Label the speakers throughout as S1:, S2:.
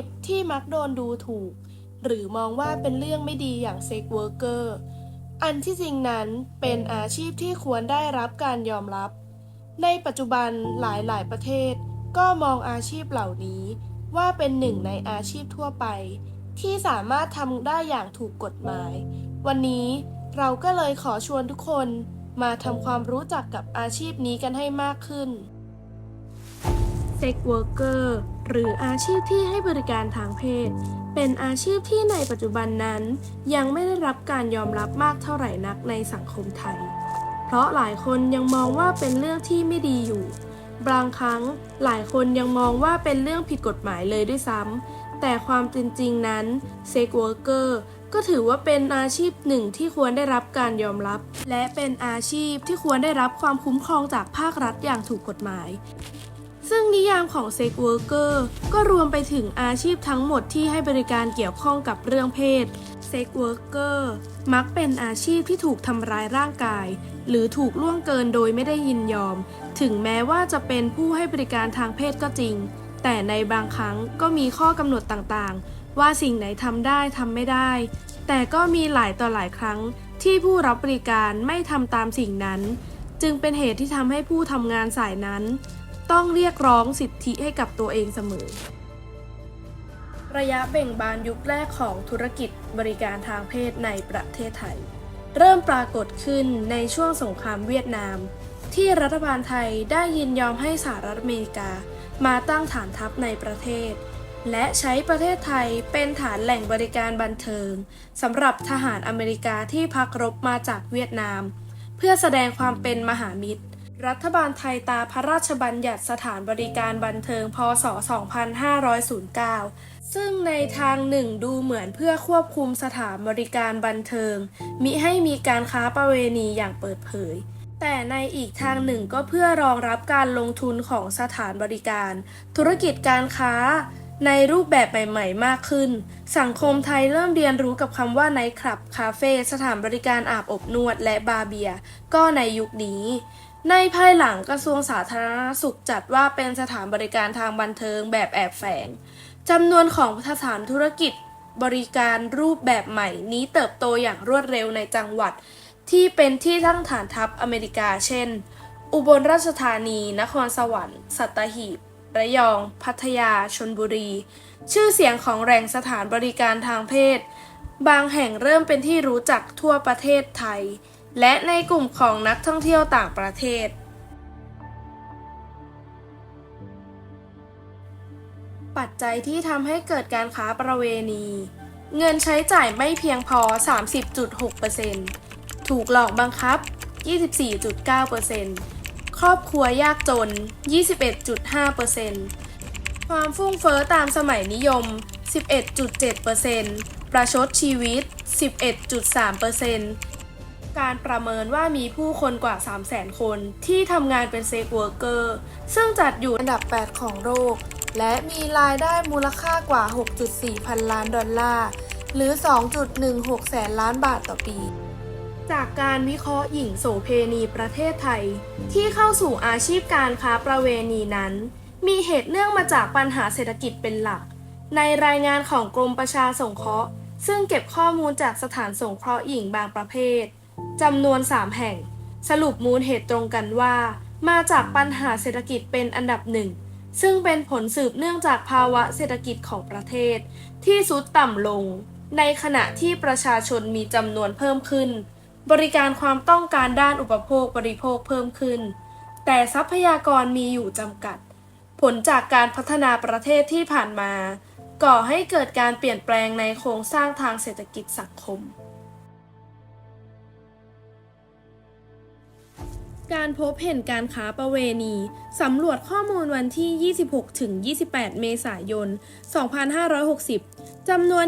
S1: พที่มักโดนดูถูก หรือมองว่าเป็นเรื่องไม่ดีอย่างเซ็กเวิร์กเกอร์อันที่จริงนั้นเป็นอาชีพที่ควรได้รับการยอมรับ ในปัจจุบันหลายๆ ประเทศ ก็มองอาชีพเหล่านี้ว่าเป็นหนึ่งในอาชีพทั่วไป ที่สามารถทำได้อย่างถูกกฎหมาย วันนี้เราก็เลยขอชวนทุกคนมาทำความรู้จักกับอาชีพนี้กันให้มากขึ้นเซ็ หรืออาชีพที่ให้บริการทางเพศ เป็นอาชีพที่ในปัจจุบันนั้น ยังไม่ได้รับการยอมรับมากเท่าไหร่นักในสังคมไทย เพราะหลายคนยังมองว่าเป็นเรื่องที่ไม่ดีอยู่ บางครั้งหลายคนยังมองว่าเป็นเรื่องผิดกฎหมายเลยด้วยซ้ำแต่ความเป็นจริงนั้นเซ็กเวิร์กเกอร์ก็ถือว่าเป็นอาชีพหนึ่งที่ควรได้รับการยอมรับ และเป็นอาชีพที่ควรได้รับความคุ้มครองจากภาครัฐอย่างถูกกฎหมาย ซึ่งนิยามของเซ็กเวิร์กเกอร์ก็รวมไปถึงอาชีพทั้งหมดที่ให้บริการเกี่ยวข้องกับเรื่องเพศเซ็กเวิร์กเกอร์มักเป็นอาชีพที่ถูกทำร้ายร่างกาย หรือถูกล่วงเกินโดยไม่ได้ยินยอม ถึงแม้ว่าจะเป็นผู้ให้บริการทางเพศก็จริง แต่ในบางครั้งก็มีข้อกำหนดต่างๆ ว่าสิ่งไหนทำได้ทำไม่ได้ แต่ก็มีหลายต่อหลายครั้งที่ผู้รับบริการไม่ทำตามสิ่งนั้น จึงเป็นเหตุที่ทำให้ผู้ทำงานสายนั้น ต้องเรียกร้องสิทธิให้กับตัวเองเสมอ ระยะเบ่งบานยุคแรกของธุรกิจบริการทางเพศในประเทศไทย เริ่มปรากฏขึ้นในช่วงสงครามเวียดนาม ที่รัฐบาลไทยได้ยินยอมให้สหรัฐอเมริกา มาตั้งฐานทัพในประเทศ และใช้ประเทศไทยเป็นฐานแหล่งบริการบันเทิงสำหรับทหารอเมริกาที่พักรบมาจากเวียดนาม เพื่อแสดงความเป็นมหามิตร รัฐบาลไทยตาพระราชบัญญัติสถานบริการบันเทิง พศ 2509 ซึ่งในทางหนึ่งดูเหมือนเพื่อควบคุมสถานบริการบันเทิง มิให้มีการค้าประเวณีอย่างเปิดเผย แต่ในอีกทางหนึ่งก็เพื่อรองรับการลงทุนของสถานบริการ ธุรกิจการค้า ในรูปแบบใหม่ๆมากขึ้น สังคมไทยเริ่มเรียนรู้กับคำว่าไนท์คลับ คาเฟ่ สถานบริการอาบอบนวด และบาร์เบีย ก็ในยุคนี้ ในภายหลังกระทรวงสาธารณสุขจัดว่าเป็นสถานบริการทางบันเทิงแบบแอบแฝงจำนวนของสถานธุรกิจบริการรูปแบบใหม่นี้เติบโตอย่างรวดเร็วในจังหวัด ที่เป็นที่ตั้งฐานทัพอเมริกา เช่น อุบลราชธานี นครสวรรค์ สัตหีบ ระยอง พัทยา ชนบุรี ชื่อเสียงของแหล่งสถานบริการทางเพศ บางแห่งเริ่มเป็นที่รู้จักทั่วประเทศไทย และในกลุ่มของนักท่องเที่ยวต่างประเทศ ปัจจัยที่ทำให้เกิดการค้าประเวณี เงินใช้จ่ายไม่เพียงพอ 30.6%ถูกหลอกบังคับ 24.9%ครอบครัวยากจน 21.5%ความฟุ่งเฟ้อตามสมัยนิยม 11.7%ประชดชีวิต 11.3% การประเมินว่ามีผู้คนกว่า 300,000 คนที่ทำงานเป็นเซ็กเวิร์กเกอร์ซึ่งจัดอยู่อันดับ 8 ของโลก และมีรายได้มูลค่ากว่า 6.4 พันล้านดอลลาร์ หรือ 2.16 แสนล้านบาทต่อปี จากการวิเคราะห์หญิงโสเพณีประเทศไทย ที่เข้าสู่อาชีพการค้าประเวณีนั้น มีเหตุเนื่องมาจากปัญหาเศรษฐกิจเป็นหลัก ในรายงานของกรมประชาสงเคราะห์ซึ่งเก็บข้อมูลจากสถานสงเคราะห์หญิงบางประเภท จำนวน 3 แห่ง สรุปมูลเหตุตรงกันว่า มาจากปัญหาเศรษฐกิจเป็นอันดับหนึ่ง ซึ่งเป็นผลสืบเนื่องจากภาวะเศรษฐกิจของประเทศ ที่สุดต่ำลง ในขณะที่ประชาชนมีจำนวนเพิ่มขึ้น บริการความต้องการด้านอุปโภคบริโภคเพิ่มขึ้น แต่ทรัพยากรมีอยู่จำกัด ผลจากการพัฒนาประเทศที่ผ่านมา ก่อให้เกิดการเปลี่ยนแปลงในโครงสร้างทางเศรษฐกิจสังคม การพบเห็นการค้าประเวณี สำรวจข้อมูลวันที่ 26 ถึง 28 เมษายน 2560 จำนวน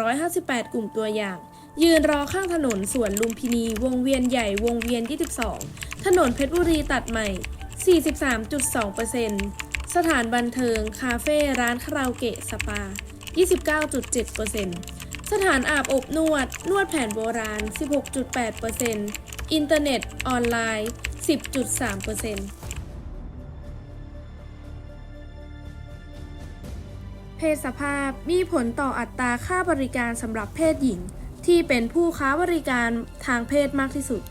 S1: 1,158 กลุ่มตัวอย่าง ยืนรอข้างถนนสวนลุมพินี วงเวียนใหญ่ วงเวียน 22 ถนนเพชรบุรีตัดใหม่ 43.2%สถานบันเทิง คาเฟ่ ร้านคาราโอเกะ สปา 29.7%สถานอาบอบนวด นวดแผนโบราณ 16.8% อินเทอร์เน็ตออนไลน์ 10.3%เพศสภาพมีผลต่ออัตราค่าบริการสำหรับเพศหญิง ที่เป็นผู้ค้าบริการทางเพศมากที่สุด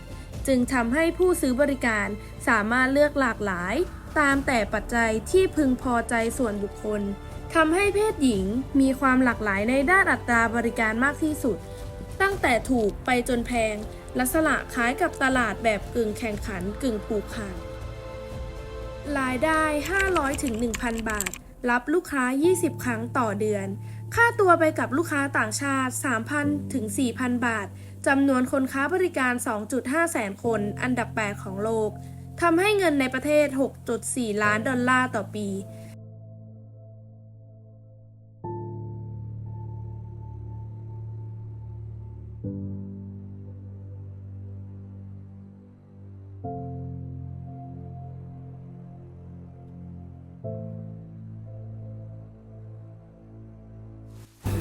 S1: จึงทำให้ผู้ซื้อบริการสามารถเลือกหลากหลาย ตามแต่ปัจจัยที่พึงพอใจส่วนบุคคลทำให้เพศหญิงมีความหลากหลายในด้านอัตราบริการมากที่สุด ตั้งแต่ถูกไปจนแพง ลักษณะคล้ายกับตลาดแบบกึ่งแข่งขันกึ่งผูกขาดรายได้ 500ถึง1,000 บาท รับลูกค้า 20 ครั้งต่อเดือน ค่าตัวไปกับลูกค้าต่างชาติ 3,000ถึง4,000 บาท จำนวนคนค้าบริการ 2.5 แสนคน อันดับ 8 ของโลก ทำให้เงินในประเทศ 6.4 ล้านดอลลาร์ต่อปี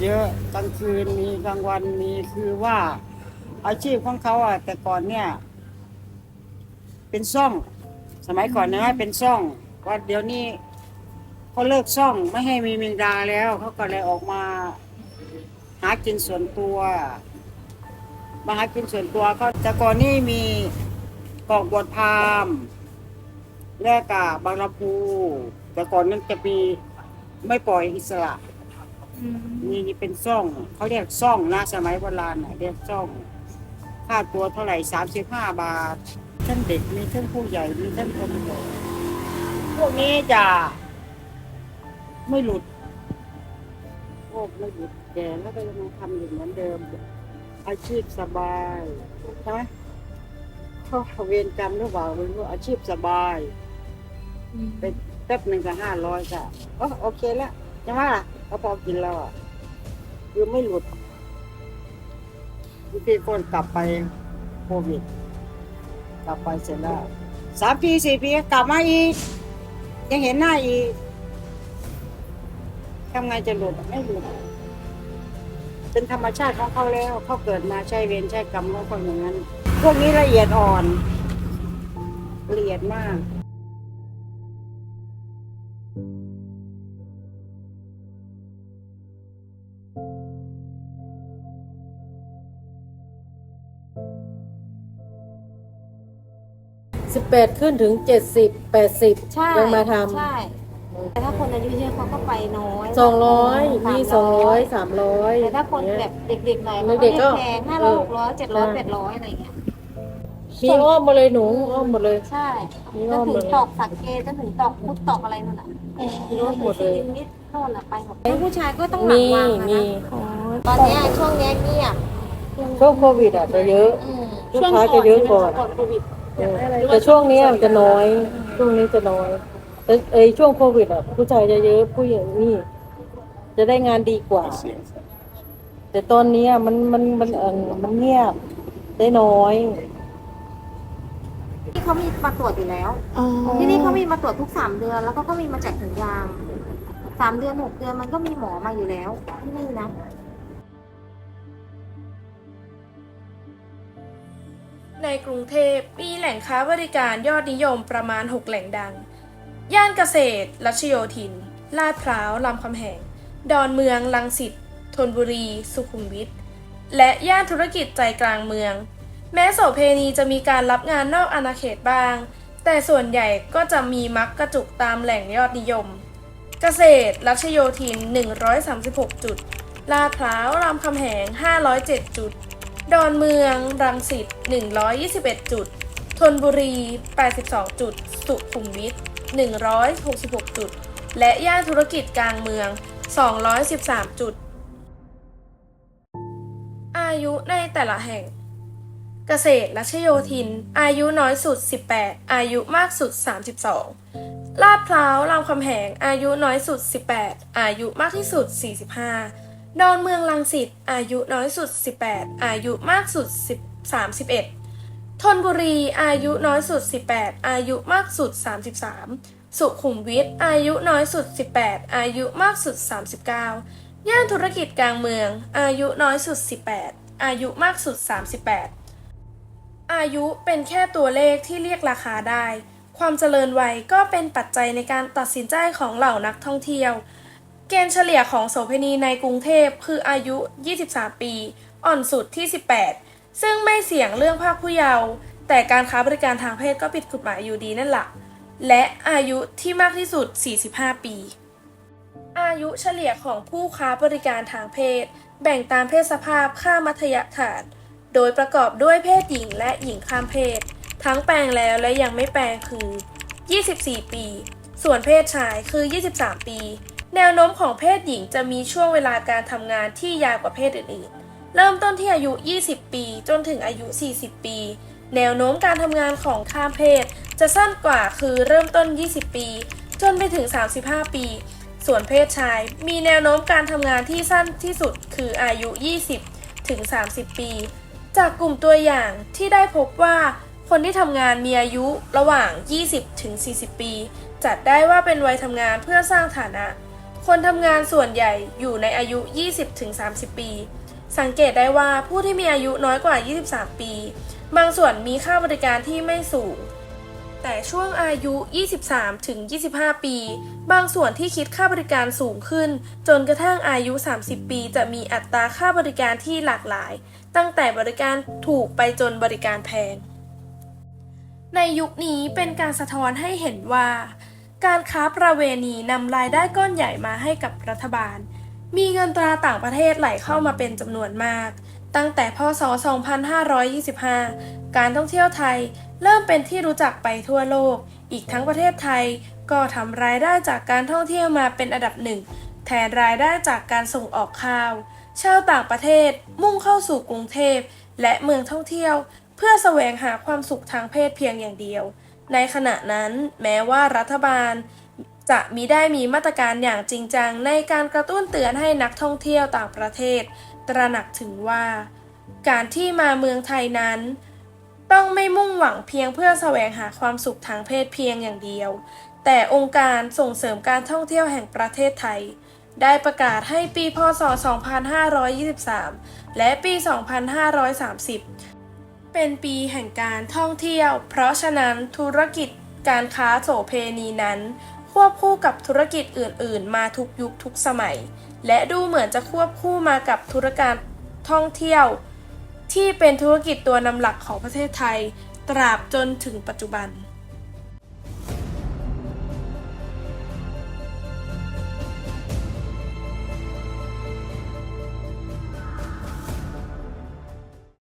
S2: เยอะกลางคืนมีกลางวันมีคือว่าอาชีพของเขาอะแต่ก่อนเนี่ย เป็นซ่อง สมัยก่อนนะเป็นซ่องว่าเดี๋ยวนี้เขาเลิกซ่องไม่ให้มีแมงดาแล้วเขาก็เลยออกมา หากินส่วนตัว มาหากินส่วนตัวก็แต่ก่อนนี่มีกอกบวชพราหมณ์แลกกับบางลำพูแต่ก่อนนั้นจะมีไม่ปล่อยอิสระ นี่นี่เป็นซ่องเขาเรียกซ่องนะสมัยโบราณน่ะเรียกซ่อง ค่าตัวเท่าไหร่สามสิบห้าบาทท่านเด็กมีท่านผู้ใหญ่มีท่านคนใหญ่พวกนี้จะไม่หลุดพวกไม่หลุดแก่แล้วก็ยังมาทำอยู่เหมือนเดิม อาชีพสบายใช่ไหมเขาเวรกรรมหรือเปล่าไม่รู้อาชีพสบายเป็นแป๊บหนึ่งก็ห้าร้อยก็โอโอเคแล้ว ใช่ไหมล่ะเขาพอกินแล้วอะคือไม่หลุดบางทีคนกลับไปโควิด กลับไปเสร็จแล้วสามปีสี่ปีกลับมาอีก ยังเห็นหน้าอีกทำไงจะหลุดไม่หลุดเป็นธรรมชาติของเขาแล้วเขาเกิดมาใช้เวรใช้กรรมของคนอย่างนั้น พวกนี้ละเอียดอ่อนละเอียดมาก
S3: สิบแปดขึ้นถึงเจ็ดสิบแปดสิบ
S4: ใช่
S3: ยังมาท
S4: ใช่ แต่ถ้าคนอายุเยอะเขาก็ไปน้อยำ
S3: สองร้อยมีสองร้อยสามร้อย
S4: แต่ถ้าคนแบบเด็กๆหน่อยเขา
S3: เด็
S4: ก็
S3: กๆก็
S4: แพงห้าร้อยหกร้อยเจ็ดร้อย
S3: ใช่
S4: แปดร้อยอะไรอย่างเงี้ย
S3: มีอ้อมหมาเลยหนูอ้อมหมดเลย
S4: ใช่
S3: มี
S4: จ
S3: อ้
S4: น
S3: อม
S4: ถึ
S3: เล
S4: ง
S3: ย
S4: ตอกสักเกจนถึงตอกพุทตอกอะไรนั่นแหละ
S3: มีอ้อมหมดเลย
S4: นิดๆโน่นแหละไปหมดแล้วผู้ชายก็ต้องหลั
S3: มี
S4: งวางนะ
S3: มี
S4: ตอนเนี้ยช่วงเนี้ยเงียบ
S3: ช่วงโควิดอะจะเยอะ
S4: อืม
S3: ลูกค้าจะเยอะก่อน
S4: ก่อนโควิด
S3: เออ แต่ช่วงนี้มันจะน้อย ช่วงนี้จะน้อยแต่ไอยช่วงโควิดอะผู้ชายจะเยอะผู้หญิงนี่ จะได้งานดีกว่า แต่ตอนนี้อะมันมันมันเออมันเงียบได้น้อย
S4: ที่เขามีมาตรวจอยู่แล้ว ที่นี่เขามีมาตรวจทุกสามเดือน แล้วก็ก็มีมาแจกถุงยางสามเดือนหกเดือนมันก็มีหมอมาอยู่แล้วที่นี่นะ
S1: ในกรุงเทพมีแหล่งค้าบริการยอดนิยมประมาณ 6 แหล่งดัง ย่านเกษตร รัชโยธิน ลาดพร้าวลำคำแหง ดอนเมือง ลังสิตธนบุรี สุขุมวิท และย่านธุรกิจใจกลางเมือง แม้โสเพณีจะมีการรับงานนอกอาณาเขตบ้าง แต่ส่วนใหญ่ก็จะมีมักกระจุกตามแหล่งยอดนิยม เกษตร รัชโยธิน 136 จุด ลาดพร้าวรามคำแหง 507 จุด ดอนเมือง รังสิต 121 จุด ธนบุรี 82 จุด สุขุมวิท 166 จุด และย่านธุรกิจกลางเมือง 213 จุด อายุในแต่ละแห่ง เกษตรรัชโยธิน อายุน้อยสุด 18 อายุมากสุด 32 ลาดพร้าวรามคำแหง อายุน้อยสุด 18 อายุมากที่สุด 45 ดอนเมืองลังสิตอายุน้อยสุด 18 อายุมากสุด 10 31ธนบุรีอายุน้อยสุด 18 อายุมากสุด 33 สุขุมวิทอายุน้อยสุด 18 อายุมากสุด 39 ย่านธุรกิจกลางเมือง อายุน้อยสุด 18 อายุมากสุด 38 อายุเป็นแค่ตัวเลขที่เรียกราคาได้ ความเจริญวัยก็เป็นปัจจัยในการตัดสินใจของเหล่านักท่องเที่ยว เกณฑ์เฉลี่ยของโสเภณีในกรุงเทพคืออายุ 23 ปี อ่อนสุดที่ 18 ซึ่งไม่เสี่ยงเรื่องภาคผู้เยาว์แต่การค้าบริการทางเพศก็ผิดกฎหมายอยู่ดีนั่นแหละและอายุที่มากที่สุด 45 ปี อายุเฉลี่ยของผู้ค้าบริการทางเพศ แบ่งตามเพศสภาพค่ามัธยฐาน โดยประกอบด้วยเพศหญิงและหญิงข้ามเพศ ทั้งแปลงแล้วและยังไม่แปลงคือ 24 ปี ส่วนเพศชายคือ 23 ปี แนวโน้มของเพศหญิงจะมีช่วงเวลาการทำงานที่ยาวกว่าเพศอื่นๆ เริ่มต้นที่อายุ 20 ปี จนถึงอายุ 40 ปี แนวโน้มการทำงานของข้ามเพศ จะสั้นกว่าคือเริ่มต้น 20 ปี จนไปถึง 35 ปี ส่วนเพศชาย มีแนวโน้มการทำงานที่สั้นที่สุดคืออายุ 20 ถึง 30 ปี จากกลุ่มตัวอย่างที่ได้พบว่าคนที่ทำงานมีอายุระหว่าง 20 ถึง 40 ปี จัดได้ว่าเป็นวัยทำงานเพื่อสร้างฐานะ คนทำงานส่วนใหญ่อยู่ในอายุ 20-30 ปี สังเกตได้ว่าผู้ที่มีอายุน้อยกว่า 23 ปี บางส่วนมีค่าบริการที่ไม่สูง แต่ช่วงอายุ 23-25 ปี บางส่วนที่คิดค่าบริการสูงขึ้น จนกระทั่งอายุ 30 ปี จะมีอัตราค่าบริการที่หลากหลาย ตั้งแต่บริการถูกไปจนบริการแพงในยุคนี้เป็นการสะท้อนให้เห็นว่า การค้าประเวณีนำรายได้ก้อนใหญ่มาให้กับรัฐบาล มีเงินตราต่างประเทศไหลเข้ามาเป็นจำนวนมาก ตั้งแต่พศ 2525 การท่องเที่ยวไทยเริ่มเป็นที่รู้จักไปทั่วโลก อีกทั้งประเทศไทยก็ทำรายได้จากการท่องเที่ยวมาเป็นอันดับหนึ่ง แทนรายได้จากการส่งออกข้าว ชาวต่างประเทศมุ่งเข้าสู่กรุงเทพและเมืองท่องเที่ยว เพื่อแสวงหาความสุขทางเพศเพียงอย่างเดียว ในขณะนั้นแม้ว่ารัฐบาลจะมิได้มีมาตรการอย่างจริงจังในการกระตุ้นเตือนให้นักท่องเที่ยวต่างประเทศ ตระหนักถึงว่า การที่มาเมืองไทยนั้น ต้องไม่มุ่งหวังเพียงเพื่อแสวงหาความสุขทางเพศเพียงอย่างเดียว แต่องค์การส่งเสริมการท่องเที่ยวแห่งประเทศไทย ได้ประกาศให้ปีพศ 2523 และปี 2530 เป็นปีแห่งการท่องเที่ยว เพราะฉะนั้นธุรกิจการค้าโสเพณีนั้น ควบคู่กับธุรกิจอื่น ๆ มาทุกยุคทุกสมัย และดูเหมือนจะควบคู่มากับธุรการท่องเที่ยว ที่เป็นธุรกิจตัวนำหลักของประเทศไทย ตราบจนถึงปัจจุบัน